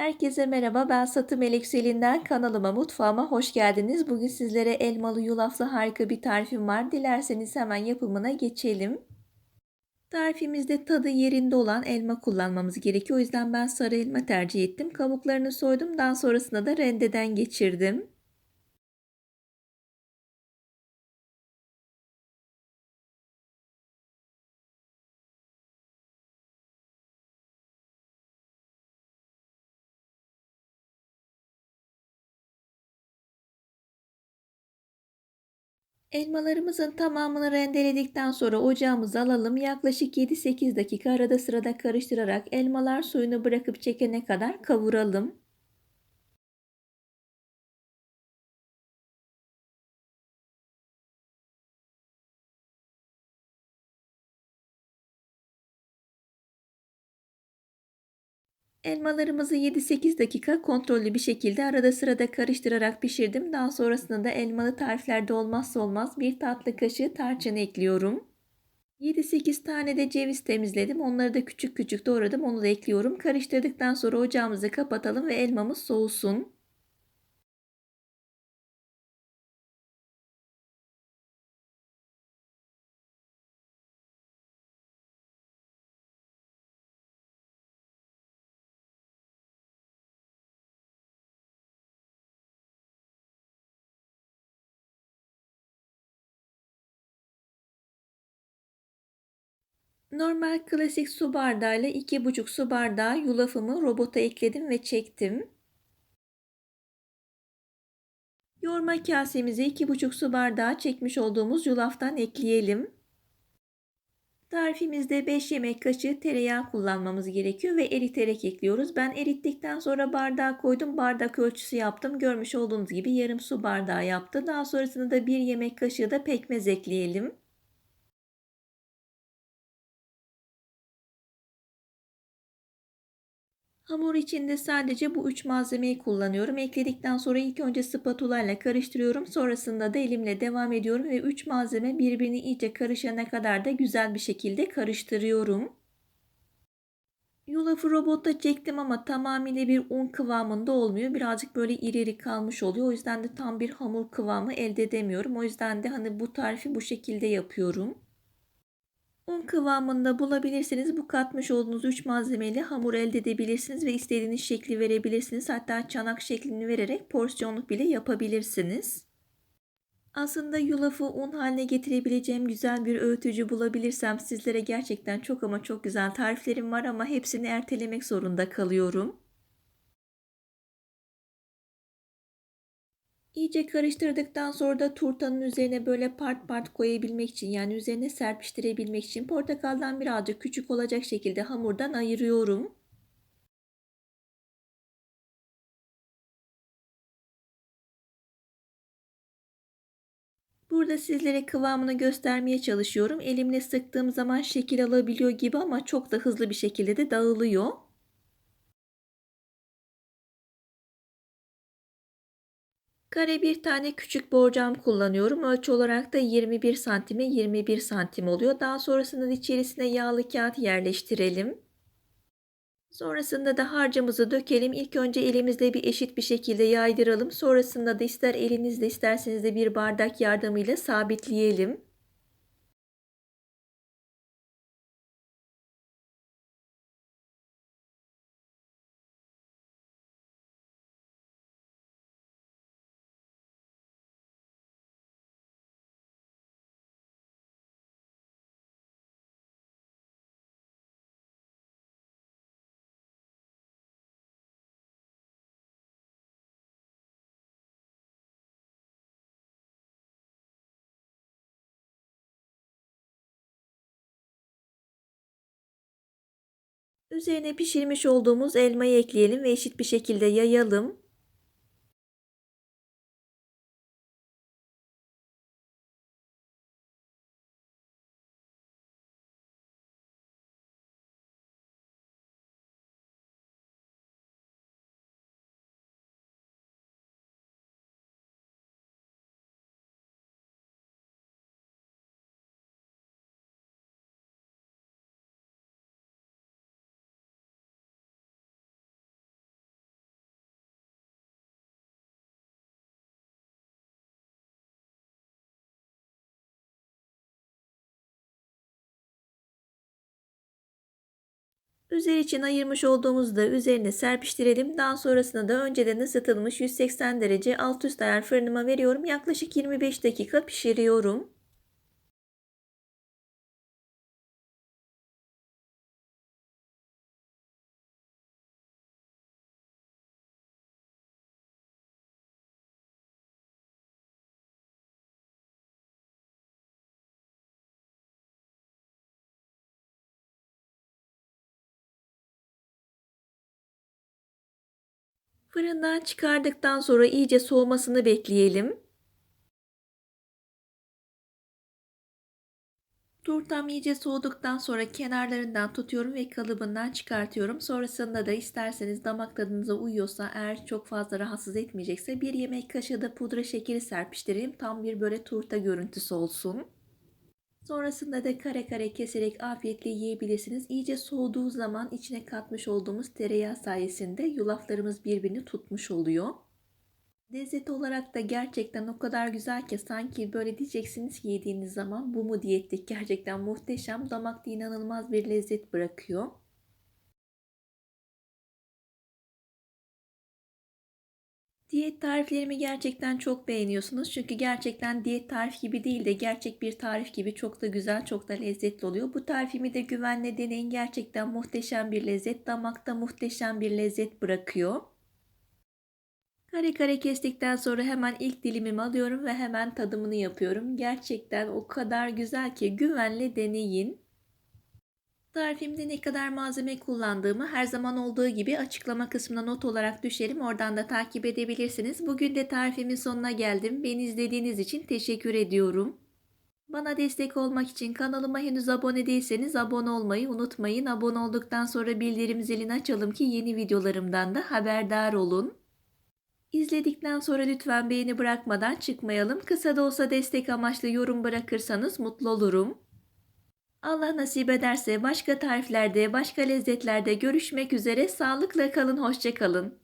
Herkese merhaba, ben Satı Melek Selin'den kanalıma, mutfağıma hoş geldiniz. Bugün sizlere elmalı yulaflı harika bir tarifim var. Dilerseniz hemen yapımına geçelim. Tarifimizde tadı yerinde olan elma kullanmamız gerekiyor. O yüzden ben sarı elma tercih ettim. Kabuklarını soydum. Daha sonrasında da rendeden geçirdim. Elmalarımızın tamamını rendeledikten sonra ocağımıza alalım. Yaklaşık 7-8 dakika arada sırada karıştırarak elmalar suyunu bırakıp çekene kadar kavuralım. Elmalarımızı 7-8 dakika kontrollü bir şekilde arada sırada karıştırarak pişirdim. Daha sonrasında da elmalı tariflerde olmazsa olmaz bir tatlı kaşığı tarçın ekliyorum. 7-8 tane de ceviz temizledim. Onları da küçük küçük doğradım. Onu da ekliyorum. Karıştırdıktan sonra ocağımızı kapatalım ve elmamız soğusun. Normal klasik su bardağıyla 2,5 su bardağı yulafımı robota ekledim ve çektim. Yoğurma kasemize 2,5 su bardağı çekmiş olduğumuz yulaftan ekleyelim. Tarifimizde 5 yemek kaşığı tereyağı kullanmamız gerekiyor ve eriterek ekliyoruz. Ben erittikten sonra bardağa koydum. Bardak ölçüsü yaptım. Görmüş olduğunuz gibi yarım su bardağı yaptı. Daha sonrasında da 1 yemek kaşığı da pekmez ekleyelim. Hamur içinde sadece bu üç malzemeyi kullanıyorum. Ekledikten sonra ilk önce spatula ile karıştırıyorum. Sonrasında da elimle devam ediyorum ve üç malzeme birbirini iyice karışana kadar da güzel bir şekilde karıştırıyorum. Yulafı robotta çektim ama tamamıyla bir un kıvamında olmuyor. Birazcık böyle iri iri kalmış oluyor. O yüzden de tam bir hamur kıvamı elde edemiyorum. O yüzden de hani bu tarifi bu şekilde yapıyorum. Un kıvamında bulabilirsiniz. Bu katmış olduğunuz 3 malzemeyle hamur elde edebilirsiniz ve istediğiniz şekli verebilirsiniz. Hatta çanak şeklini vererek porsiyonluk bile yapabilirsiniz. Aslında yulafı un haline getirebileceğim güzel bir öğütücü bulabilirsem sizlere gerçekten çok ama çok güzel tariflerim var ama hepsini ertelemek zorunda kalıyorum. İyice karıştırdıktan sonra da turtanın üzerine böyle part part koyabilmek için yani üzerine serpiştirebilmek için portakaldan birazcık küçük olacak şekilde hamurdan ayırıyorum. Burada sizlere kıvamını göstermeye çalışıyorum. Elimle sıktığım zaman şekil alabiliyor gibi ama çok da hızlı bir şekilde de dağılıyor. Kare bir tane küçük borcam kullanıyorum. Ölçü olarak da 21 santime 21 santim oluyor. Daha sonrasında içerisine yağlı kağıt yerleştirelim. Sonrasında da harcımızı dökelim. İlk önce elimizle bir eşit bir şekilde yaydıralım. Sonrasında da ister elinizle isterseniz de bir bardak yardımıyla sabitleyelim. Üzerine pişirmiş olduğumuz elmayı ekleyelim ve eşit bir şekilde yayalım. Üzeri için ayırmış olduğumuzu da üzerine serpiştirelim. Daha sonrasında da önceden ısıtılmış 180 derece alt üst ayar fırınıma veriyorum. Yaklaşık 25 dakika pişiriyorum. Fırından çıkardıktan sonra iyice soğumasını bekleyelim. Turtam iyice soğuduktan sonra kenarlarından tutuyorum ve kalıbından çıkartıyorum. Sonrasında da isterseniz damak tadınıza uyuyorsa eğer çok fazla rahatsız etmeyecekse bir yemek kaşığı da pudra şekeri serpiştireyim. Tam bir böyle turta görüntüsü olsun. Sonrasında da kare kare keserek afiyetle yiyebilirsiniz. İyice soğuduğu zaman içine katmış olduğumuz tereyağı sayesinde yulaflarımız birbirini tutmuş oluyor. Lezzet olarak da gerçekten o kadar güzel ki sanki böyle diyeceksiniz ki yediğiniz zaman bu mu diyetlik gerçekten muhteşem damakta inanılmaz bir lezzet bırakıyor. Diyet tariflerimi gerçekten çok beğeniyorsunuz. Çünkü gerçekten diyet tarif gibi değil de gerçek bir tarif gibi çok da güzel, çok da lezzetli oluyor. Bu tarifimi de güvenle deneyin. Gerçekten muhteşem bir lezzet, damakta muhteşem bir lezzet bırakıyor. Kare kare kestikten sonra hemen ilk dilimimi alıyorum ve hemen tadımını yapıyorum. Gerçekten o kadar güzel ki güvenle deneyin. Tarifimde ne kadar malzeme kullandığımı her zaman olduğu gibi açıklama kısmına not olarak düşerim. Oradan da takip edebilirsiniz. Bugün de tarifimin sonuna geldim. Beni izlediğiniz için teşekkür ediyorum. Bana destek olmak için kanalıma henüz abone değilseniz abone olmayı unutmayın. Abone olduktan sonra bildirim zilini açalım ki yeni videolarımdan da haberdar olun. İzledikten sonra lütfen beğeni bırakmadan çıkmayalım. Kısa da olsa destek amaçlı yorum bırakırsanız mutlu olurum. Allah nasip ederse başka tariflerde, başka lezzetlerde görüşmek üzere. Sağlıkla kalın, hoşça kalın.